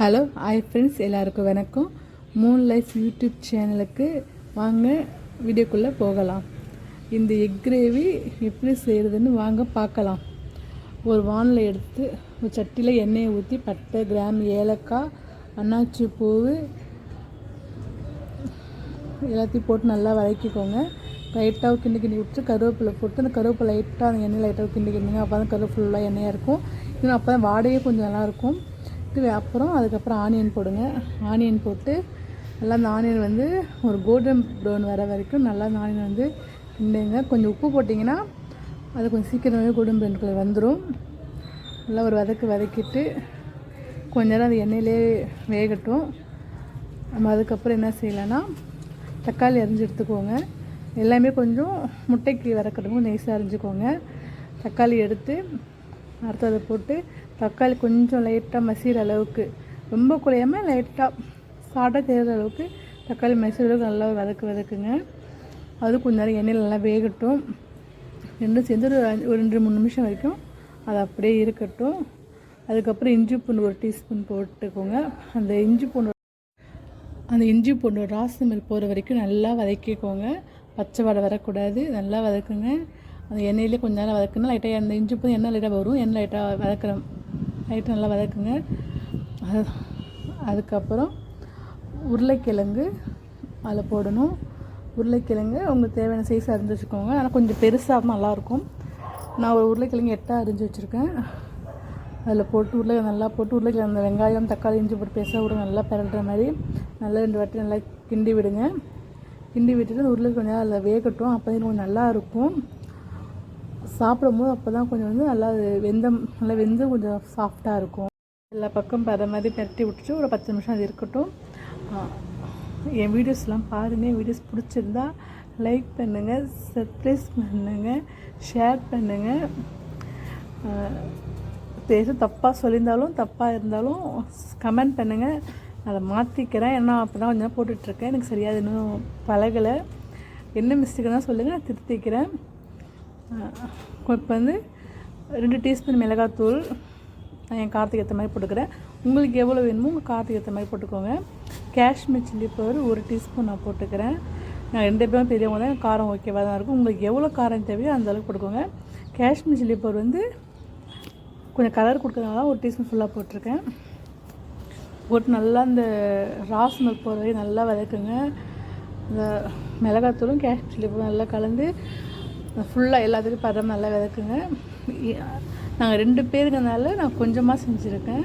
Hello hi friends எல்லாருக்கும் வணக்கம். Moon life YouTube சேனலுக்கு வாங்க வீடியோக்குள்ளே போகலாம். இந்த எக் கிரேவி எப்படி செய்கிறதுன்னு வாங்க பார்க்கலாம். ஒரு வானில் எடுத்து ஒரு சட்டியில் எண்ணெயை ஊற்றி பட்டை கிராம் ஏலக்காய் அன்னாச்சி பூவு எல்லாத்தையும் போட்டு நல்லா வதக்கிக்கோங்க. லைட்டாக கிண்டி கிண்டி விட்டு கருவேப்பிலை போட்டு அந்த கருவேப்பிலை லைட்டாக அந்த எண்ணெய் லைட்டாக கிண்டி கிண்டிங்க அப்போ தான் கருவேப்பிலாம் எண்ணெயாக இருக்கும். இன்னும் அப்போ தான் வாடையே கொஞ்சம் நல்லாயிருக்கும் போட்டு அப்புறம் அதுக்கப்புறம் ஆனியன் போடுங்க. ஆனியன் போட்டு நல்லா அந்த ஆனியன் வந்து ஒரு கோல்டன் ப்ரௌன் வர வரைக்கும் நல்லா அந்த ஆனியன் வந்து கிண்டுங்க. கொஞ்சம் உப்பு போட்டிங்கன்னா அது கொஞ்சம் சீக்கிரமாகவே கோல்டன் ப்ரௌன் கலர் வந்துடும் நல்லா ஒரு வதக்கு வதக்கிட்டு கொஞ்ச நேரம் அது எண்ணெயிலே வேகட்டும். நம்ம அதுக்கப்புறம் என்ன செய்யலைன்னா தக்காளி அரிஞ்சு எடுத்துக்கோங்க. எல்லாமே கொஞ்சம் முட்டைக்கு வதக்கிறதுக்கும் நைஸாக அரிஞ்சுக்கோங்க. தக்காளி எடுத்து அடுத்ததை போட்டு தக்காளி கொஞ்சம் லைட்டாக மசிகிற அளவுக்கு. ரொம்ப குழையாமல் லைட்டாக சாட்டாக தெரிகிற அளவுக்கு தக்காளி மசிகிற அளவுக்கு நல்லா வதக்கு வதக்குங்க. அது கொஞ்ச நேரம் எண்ணெயில் நல்லா வேகட்டும். ரெண்டும் சேர்ந்து ஒரு ஒரு ரெண்டு மூணு நிமிஷம் வரைக்கும் அது அப்படியே இருக்கட்டும். அதுக்கப்புறம் இஞ்சி பூண்டு ஒரு டீஸ்பூன் போட்டுக்கோங்க. அந்த இஞ்சி பூண்டு அந்த இஞ்சி பூண்டு ராஸ்மல் போகிற வரைக்கும் நல்லா வதக்கிக்கோங்க. பச்சை வடை வரக்கூடாது. நல்லா வதக்குங்க. அந்த எண்ணெயிலே கொஞ்ச நேரம் வதக்குனா லைட்டாக அந்த இஞ்சி பூ எண்ணெய் லைட்டாக வரும். எண்ணெய் லைட்டாக வதக்குற லைட்டாக நல்லா வதக்குங்க. அது அதுக்கப்புறம் உருளைக்கிழங்கு அதில் போடணும். உருளைக்கிழங்கு உங்களுக்கு தேவையான சைஸ் அரிஞ்சு வச்சுக்கோங்க. ஆனால் கொஞ்சம் பெருசாக நல்லாயிருக்கும். நான் ஒரு உருளைக்கிழங்கு எட்டாக அரிஞ்சு வச்சுருக்கேன். அதில் போட்டு உருளை நல்லா போட்டு உருளைக்கிழங்கு அந்த வெங்காயம் தக்காளி இஞ்சி போட்டு பேச விட நல்லா பிறல்ற மாதிரி நல்லா ரெண்டு வாட்டி நல்லா கிண்டி விடுங்க. கிண்டி விட்டுட்டு உருளை கொஞ்சம் அதில் வேகட்டும். அப்போ கொஞ்சம் நல்லா இருக்கும். சாப்பிடும்போது அப்போ தான் கொஞ்சம் வந்து நல்லா அது வெந்தம் நல்லா வெந்து கொஞ்சம் சாஃப்டாக இருக்கும். எல்லா பக்கம் பத மாதிரி பரட்டி விட்டுட்டு ஒரு பத்து நிமிஷம் அது இருக்கட்டும். என் வீடியோஸ்லாம் பாருங்கள் வீடியோஸ் பிடிச்சிருந்தா லைக் பண்ணுங்கள் சர்ப்ரைஸ் பண்ணுங்கள் ஷேர் பண்ணுங்கள் பேச தப்பாக சொல்லியிருந்தாலும் தப்பாக இருந்தாலும் கமெண்ட் பண்ணுங்கள் அதை மாற்றிக்கிறேன் ஏன்னா அப்போ தான் கொஞ்சம் போட்டுட்ருக்கேன் எனக்கு சரியாக இன்னும் பழகலை. என்ன மிஸ்டேக்குன்னா சொல்லுங்கள் நான் திருத்திக்கிறேன். இப்போ வந்து ரெண்டு டீஸ்பூன் மிளகாத்தூள். நான் என் காற்றுக்கு ஏற்ற மாதிரி போட்டுக்கிறேன். உங்களுக்கு எவ்வளோ வேணுமோ உங்கள் காரத்துக்கு ஏற்ற மாதிரி போட்டுக்கோங்க. காஷ்மீர் சில்லி பவுடர் ஒரு டீஸ்பூன் நான் போட்டுக்கிறேன். நான் ரெண்டு பேரும் பெரியவங்க தான். காரம் ஓகேவாக தான் இருக்கும். உங்களுக்கு எவ்வளோ காரம் தேவையோ அந்த அளவுக்கு போட்டுக்கோங்க. காஷ்மீர் சில்லி பவுடர் வந்து கொஞ்சம் கலர் கொடுக்கறதுனால ஒரு டீஸ்பூன் ஃபுல்லாக போட்டிருக்கேன். போட்டு நல்லா அந்த ராஸ் மில்க் போகிற வரையும் நல்லா வதக்குங்க. இந்த மிளகாத்தூளும் கேஷ்மீர் சில்லி பவுடரும் நல்லா கலந்து ஃபுல்லாக எல்லாத்துக்கும் பதம் நல்லா விதக்குங்க நாங்கள் ரெண்டு பேருங்கனால நான் கொஞ்சமாக செஞ்சுருக்கேன்.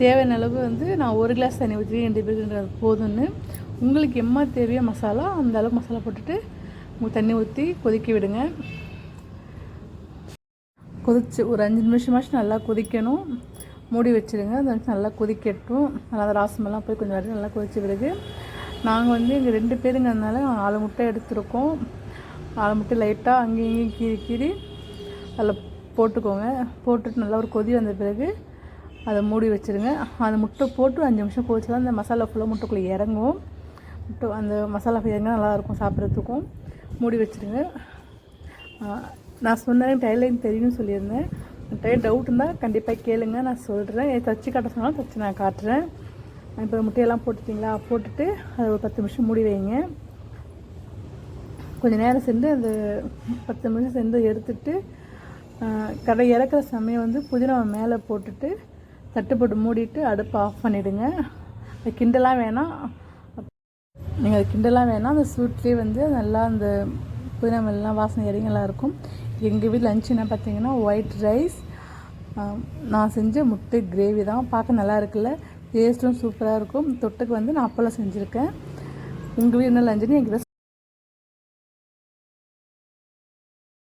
தேவையான அளவு வந்து நான் ஒரு கிளாஸ் தண்ணி ஊற்றி ரெண்டு பேருக்கு போதும்னு. உங்களுக்கு எம்மா தேவையோ மசாலா அந்த அளவுக்கு மசாலா போட்டுட்டு தண்ணி ஊற்றி கொதிக்க விடுங்க. கொதிச்சு ஒரு அஞ்சு நிமிஷமாச்சும் நல்லா கொதிக்கணும். மூடி வச்சுருங்க. அது வந்து நல்லா கொதிக்கட்டும். நல்லா ராசமெல்லாம் போய் கொஞ்சம் வரைக்கும் நல்லா கொதிச்சு விடுது. நாங்கள் வந்து எங்கள் ரெண்டு பேருங்கிறதுனால நாலு முட்டை எடுத்திருக்கோம். அதை முட்டை லைட்டாக அங்கேயும் இங்கேயும் கீறி கீறி அதில் போட்டுக்கோங்க. போட்டுட்டு நல்லா ஒரு கொதி வந்த பிறகு அதை மூடி வச்சுருங்க. அந்த முட்டை போட்டு அஞ்சு நிமிஷம் கொதிச்சு தான் அந்த மசாலா ஃபுல்லாக முட்டைக்குள்ளே இறங்கும். முட்டை அந்த மசாலா இறங்க நல்லாயிருக்கும் சாப்பிட்றதுக்கும். மூடி வச்சுருங்க. நான் சொன்னேன் டைலைன் தெரியும்னு சொல்லியிருந்தேன். டைம் டவுட் இருந்தால் கண்டிப்பாக கேளுங்க. நான் சொல்கிறேன் தச்சு காட்ட சொன்னாலும் தச்சு நான் காட்டுறேன். இப்போ முட்டையெல்லாம் போட்டுட்டிங்களா? போட்டுட்டு அதை ஒரு பத்து நிமிஷம் மூடி வைங்க. கொஞ்சம் நேரம் சென்று அந்த பத்து நிமிஷம் சென்று எடுத்துட்டு கடை இறக்குற சமயம் வந்து புதினா மேலே போட்டுட்டு தட்டு போட்டு மூடிட்டு அடுப்பை ஆஃப் பண்ணிவிடுங்க அது கிண்டலாம் வேணாம். நீங்கள் அது கிண்டலாம் வேணாம். அந்த ஸ்வீட்லேயே வந்து நல்லா அந்த புதினா மேலாம் வாசனை இறங்கலாம் இருக்கும். எங்கள் வீட்டில் லஞ்ச் என்ன பார்த்தீங்கன்னா ஒயிட் ரைஸ் நான் செஞ்ச முட்டை கிரேவி தான். பார்க்க நல்லா இருக்குல்ல? டேஸ்ட்டும் சூப்பராக இருக்கும். தொட்டுக்கு வந்து நான் அப்பளம் செஞ்சுருக்கேன். உங்கள் வீடு என்ன லஞ்சுன்னு என்கிட்ட